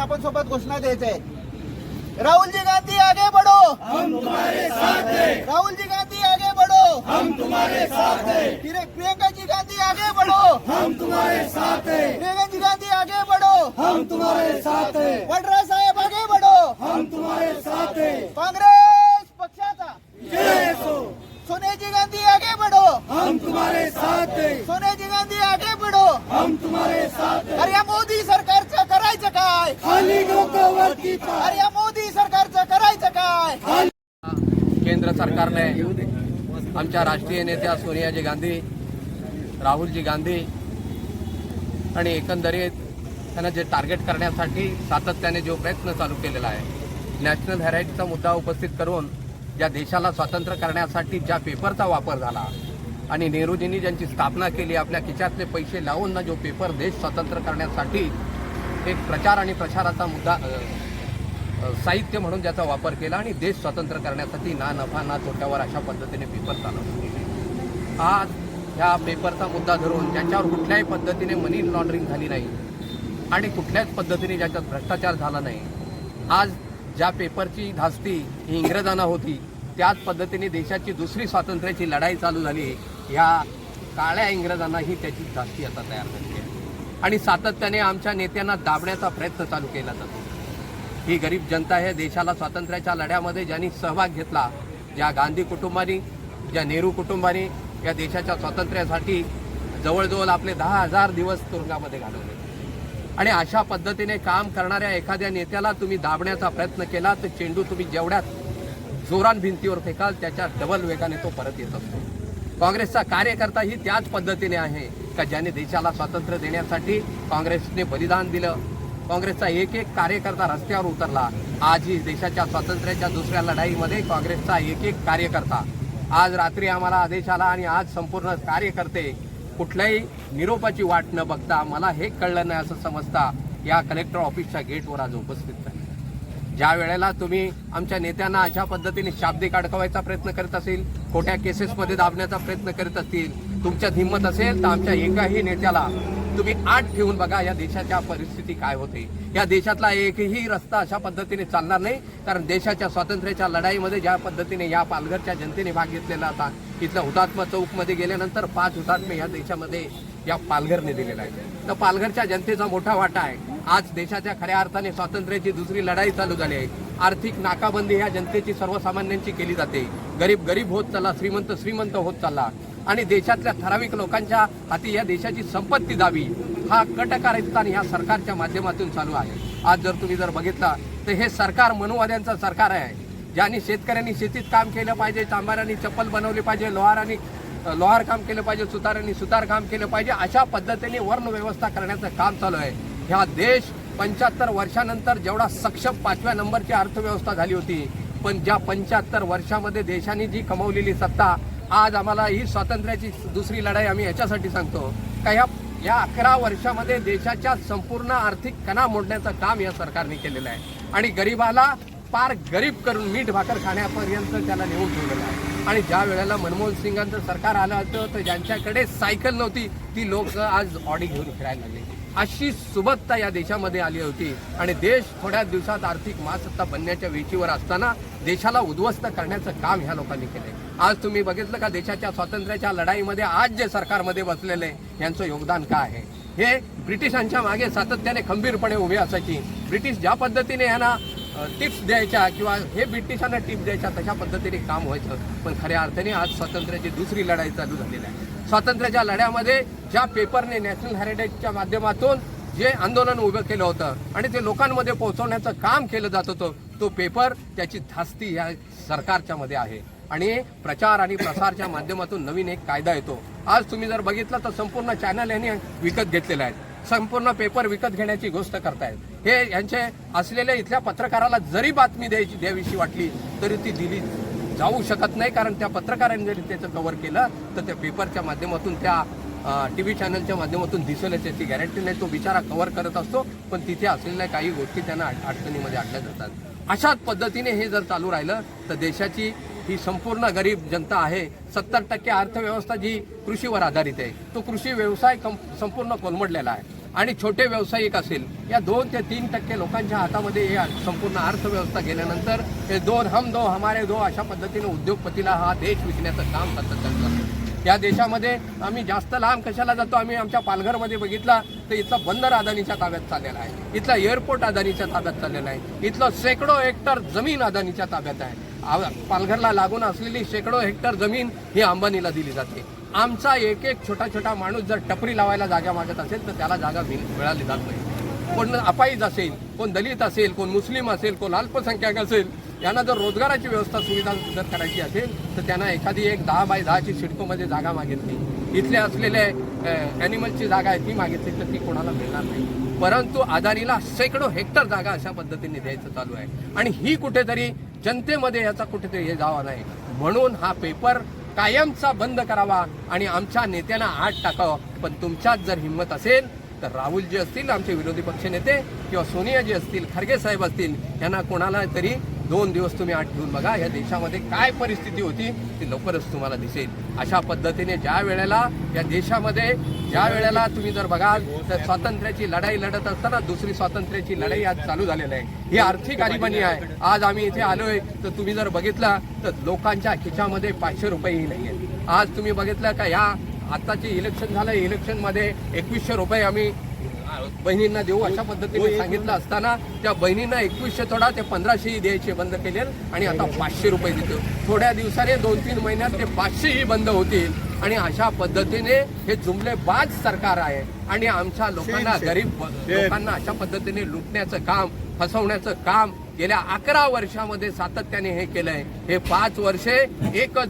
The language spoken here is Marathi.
आपण सोबत घोषणा द्यायचंय. राहुल जी गांधी आगे बढ़ो. हम तुम्हारे साथ हैं. राहुल जी गांधी आगे बढ़ो. हम तुम्हारे साथ हैं. प्रियंका जी गांधी आगे बढ़ो. हम तुम्हारे साथ हैं. प्रियंका जी गांधी आगे बढ़ो. हम तुम्हारे साथ हैं. वडरा साहेब आगे बढ़ो. हम तुम्हारे साथ हैं. काँग्रेस पक्षाचा. सोनिया जी गांधी आगे बढ़ो. हम तुम्हारे साथ हैं. सोनिया गांधी आगे अरे या मोदी सरकारचं करायचं काय? केंद्र सरकारने आमच्या राष्ट्रीय नेत्या सोनियाजी गांधी राहुलजी गांधी आणि एकंदरीत त्यांना जे टार्गेट करण्यासाठी सातत्याने जो प्रयत्न चालू केलेला आहे नॅशनल हेराईटचा मुद्दा उपस्थित करून ज्या देशाला स्वातंत्र्य करण्यासाठी ज्या पेपरचा वापर झाला आणि नेहरूजींनी ज्यांची स्थापना केली आपल्या खिशातले पैसे लावून ना जो पेपर देश स्वतंत्र करण्यासाठी एक प्रचार आणि प्रचाराचा मुद्दा साहित्य म्हणून ज्याचा वापर केला आणि देश स्वतंत्र करण्यासाठी ना नफा ना तोट्यावर अशा पद्धतीने पेपर चालवले. आज ह्या पेपरचा मुद्दा धरून ज्यांच्यावर कुठल्याही पद्धतीने मनी लॉन्ड्रिंग झाली नाही आणि कुठल्याच पद्धतीने ज्याच्यात भ्रष्टाचार झाला नाही आज ज्या पेपरची धास्ती ही इंग्रजांना होती त्याच पद्धतीने देशाची दुसरी स्वातंत्र्याची लढाई चालू झाली. ह्या काळ्या इंग्रजांनाही त्याची धास्ती आता तयार झाली. आणि सातत्याने आमच्या नेत्यांना दाबण्याचा प्रयत्न चालू केला जातो. ही गरीब जनता आहे देशाला स्वातंत्र्याच्या लढ्यामध्ये ज्यांनी सहभाग घेतला ज्या गांधी कुटुंबानी ज्या नेहरू कुटुंबानी या देशाच्या स्वातंत्र्यासाठी जवळजवळ आपले दहा हजार दिवस तुरुंगामध्ये घालवले. आणि अशा पद्धतीने काम करणाऱ्या एखाद्या नेत्याला तुम्ही दाबण्याचा प्रयत्न केला तर चेंडू तुम्ही जेवढ्यात जोरान भिंतीवर फेकाल त्याच्या डबल वेगाने तो परत येत असतो. काँग्रेसचा कार्यकर्ता ही त्याच पद्धतीने आहे का ज्याने देशाला स्वातंत्र्य देण्यासाठी काँग्रेसने बलिदान दिलं? काँग्रेसचा एक एक कार्यकर्ता रस्त्यावर उतरला. आज ही देशाच्या स्वातंत्र्याच्या दुसऱ्या लढाईमध्ये काँग्रेसचा एक एक कार्यकर्ता. आज रात्री आम्हाला आदेश आला आणि आज संपूर्ण कार्यकर्ते कुठल्याही निरोपाची वाट न बघता मला हे कळलं नाही असं समजता या कलेक्टर ऑफिसच्या गेटवर आज उपस्थित झाले. ज्या वेळेला तुम्ही आमच्या नेत्यांना अशा पद्धतीने शाब्दिक अडकवायचा प्रयत्न करत असेल खोट्या केसेसमध्ये दाबण्याचा प्रयत्न करत असतील तुमच्यात हिंमत असेल तर आमच्या एकाही नेत्याला तुम्ही आठ ठेवून बघा या देशाच्या परिस्थिती काय होते. या देशातला एकही रस्ता अशा पद्धतीने चालणार नाही कारण देशाच्या स्वातंत्र्याच्या लढाईमध्ये ज्या पद्धतीने या पालघरच्या जनतेने भाग घेतलेला होता इथल्या हुतात्मा चौकमध्ये गेल्यानंतर पाच हुतात्मे या देशामध्ये या पालघरने दिलेला आहे तर पालघरच्या जनतेचा मोठा वाटा आहे. आज देशाच्या खऱ्या अर्थाने स्वातंत्र्याची दुसरी लढाई चालू झाली आहे. आर्थिक नाकाबंदी ह्या जनतेची सर्वसामान्यांची केली जाते. गरीब गरीब होत चालला श्रीमंत श्रीमंत होत चालला. आणि देशातल्या ठराविक लोकांच्या हाती या देशाची संपत्ती जावी हा कटकारस्थान ह्या सरकारच्या माध्यमातून चालू आहे. आज जर तुम्ही जर बघितला तर हे सरकार मनुवाद्यांचं सरकार आहे. ज्यांनी शेतकऱ्यांनी शेतीत काम केलं पाहिजे चांबारांनी चप्पल बनवली पाहिजे लोहारांनी लोहार काम केलं पाहिजे सुतारांनी सुतार काम केलं पाहिजे अशा पद्धतीने वर्ण व्यवस्था करण्याचं काम चालू आहे. ह्या देश पंच्याहत्तर वर्षानंतर जेवढा सक्षम पाचव्या नंबरची अर्थव्यवस्था झाली होती पण ज्या पंच्याहत्तर वर्षामध्ये देशाने जी कमवलेली सत्ता आज आम्हाला ही स्वातंत्र्याची दुसरी लढाई आम्ही याच्यासाठी सांगतो. का ह्या या अकरा वर्षामध्ये देशाच्या संपूर्ण आर्थिक कणा मोडण्याचं काम या सरकारने केलेलं आहे. आणि गरिबाला पार गरीब करून मीठ भाकर खाण्यापर्यंत त्याला नेऊन ठेवलेलं आहे. आणि ज्या वेळेला मनमोहन सिंगांचं सरकार आलं होतं तर ज्यांच्याकडे सायकल नव्हती ती लोक आज ऑडी घेऊन फिरायला लागले. अशी सुबत्ता या देशामध्ये आली होती. आणि देश थोड्या दिवसात आर्थिक महासत्ता बनण्याच्या वेचीवर असताना देशाला उद्ध्वस्त करण्याचं काम ह्या लोकांनी केलंय. आज तुम्ही बघितलं का देशाच्या स्वातंत्र्याच्या लढाईमध्ये आज जे सरकारमध्ये बसलेले यांचं योगदान काय आहे? हे ब्रिटिशांच्या मागे सातत्याने खंबीरपणे उभे असायची. ब्रिटिश ज्या पद्धतीने यांना टिप्स द्यायच्या किंवा हे ब्रिटिशांना टिप्स द्यायच्या तशा पद्धतीने काम व्हायचं. पण खऱ्या अर्थाने आज स्वातंत्र्याची दुसरी लढाई चालू झालेली आहे. स्वातंत्र्याच्या लढ्यामध्ये ज्या पेपरने नॅशनल हेरिटेजच्या माध्यमातून जे आंदोलन उभं केलं होतं आणि ते लोकांमध्ये पोहोचवण्याचं काम केलं जात होतं तो पेपर त्याची धास्ती या सरकारच्या मध्ये आहे. आणि प्रचार आणि प्रसारच्या माध्यमातून नवीन एक कायदा येतो. आज तुम्ही जर बघितलं तर संपूर्ण चॅनल यांनी विकत घेतलेले आहेत संपूर्ण पेपर विकत घेण्याची गोष्ट करतायत. हे यांचे असलेल्या इथल्या पत्रकाराला जरी बातमी द्यायची द्यावीशी वाटली तरी ती दिली जाऊ शकत नाही कारण त्या पत्रकारांनी जरी त्याचं कव्हर केलं तर त्या पेपरच्या माध्यमातून त्या टी व्ही चॅनलच्या माध्यमातून दिसेल त्याची गॅरंटी नाही. तो बिचारा कव्हर करत असतो पण तिथे असलेल्या काही गोष्टी त्यांना अडचणीमध्ये आणल्या जातात. अशाच पद्धतीने हे जर चालू राहिलं तर देशाची ही संपूर्ण गरीब जनता आहे. सत्तर टक्के अर्थव्यवस्था जी कृषीवर आधारित आहे तो कृषी व्यवसाय संपूर्ण कोलमडलेला आहे. आणि छोटे व्यावसायिक असेल या दोन ते तीन टक्के लोकांच्या हातामध्ये हे संपूर्ण अर्थव्यवस्था गेल्यानंतर हे दोन हम दो हमारे दो अशा पद्धतीने उद्योगपतीला हा देश विकण्याचं काम सातत्यानं करतो या देशामध्ये आम्ही जास्त लांब कशाला जातो? आम्ही आमच्या पालघरमध्ये बघितला तर इथला बंदर अदानीच्या ताब्यात चाललेला आहे. इथला एअरपोर्ट अदानीच्या ताब्यात चाललेला आहे. इथलं शेकडो हेक्टर जमीन अदानीच्या ताब्यात आहे. पालघरला लागून असलेली शेकडो हेक्टर जमीन ही अंबानीला दिली जाते. आमचा एक एक छोटा छोटा माणूस जर टपरी लावायला जागा मागत असेल तर त्याला जागा मिळाली जात नाही. कोण अपाईज असेल कोण दलित असेल कोण मुस्लिम असेल कोण अल्पसंख्याक असेल यांना जर रोजगाराची व्यवस्था सुविधा जर करायची असेल तर त्यांना एखादी एक दहा बाय दहाची सिडकोमध्ये जागा मागितली इथले असलेले ॲनिमलची जागा आहे ती मागितली तर ती कोणाला मिळणार नाही. परंतु अदानीला शेकडो हेक्टर जागा अशा पद्धतीने द्यायचं चालू आहे. आणि ही कुठेतरी जनतेमध्ये याचा कुठेतरी हे जावा नाही. म्हणून हा पेपर कायमचा बंद करावा आणि आमच्या नेत्यांना आत टाकावं. पण तुमच्यात जर हिंमत असेल तर राहुल जे असतील आमचे विरोधी पक्षनेते किंवा सोनिया जे असतील खरगे साहेब असतील यांना कोणाला तरी दोन दिवस तुम्ही आठ ठेवून बघा या देशामध्ये काय परिस्थिती होती ती लवकरच तुम्हाला दिसेल. अशा पद्धतीने ज्या वेळेला या देशामध्ये ज्या वेळेला तुम्ही जर बघाल तर स्वातंत्र्याची लढाई लढत असताना दुसरी स्वातंत्र्याची लढाई आज चालू झालेली आहे. ही आर्थिक आणीबाणी आहे. आज आम्ही इथे आलोय तर तुम्ही जर बघितला तर लोकांच्या खिच्यामध्ये पाचशे रुपयेही नाही आहेत आज तुम्ही बघितलं का या आत्ताचे इलेक्शन झालं इलेक्शनमध्ये एकवीसशे रुपये आम्ही बहिणींना देऊ अशा पद्धतीने सांगितलं असताना त्या बहिणींना एकवीसशे थोडा ते पंधराशेही द्यायचे बंद केले आणि आता पाचशे रुपये देतो. थोड्या दिवसाने दोन तीन महिन्यात ते पाचशेही बंद होतील. आणि अशा पद्धतीने हे जुमलेबाज सरकार आहे. आणि आमच्या लोकांना गरीब लोकांना अशा पद्धतीने लुटण्याचं काम फसवण्याचं काम गेल्या अकरा वर्षामध्ये सातत्याने हे केलंय. हे पाच वर्षे एकच